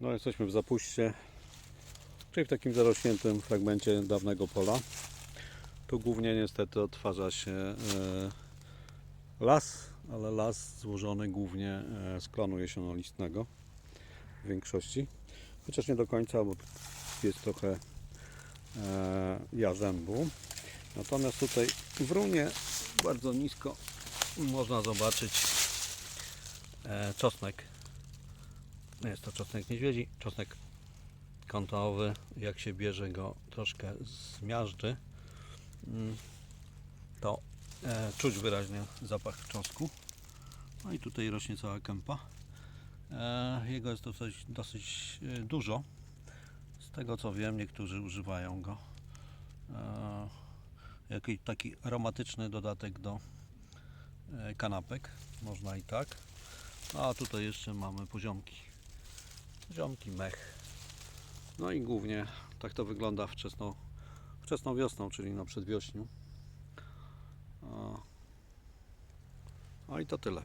No jesteśmy w zapuście, czyli w takim zarośniętym fragmencie dawnego pola. Tu głównie niestety odtwarza się e, las, ale las złożony głównie e, z klonu jesionolistnego w większości. Chociaż nie do końca, bo jest trochę e, jarzębu. Natomiast tutaj w runie bardzo nisko można zobaczyć czosnek. Jest to czosnek niedźwiedzi, czosnek kątowy. Jak się bierze go troszkę z miażdży, mm, to e, czuć wyraźnie zapach czosnku. No i tutaj rośnie cała kępa. E, jego jest dosyć, dosyć e, dużo. Z tego co wiem, niektórzy używają go. Jakiś taki aromatyczny dodatek do kanapek. Można i tak. A tutaj jeszcze mamy poziomki. Poziomki mech. No i głównie tak to wygląda wczesną, wczesną wiosną, czyli na przedwiośniu. A, no i to tyle.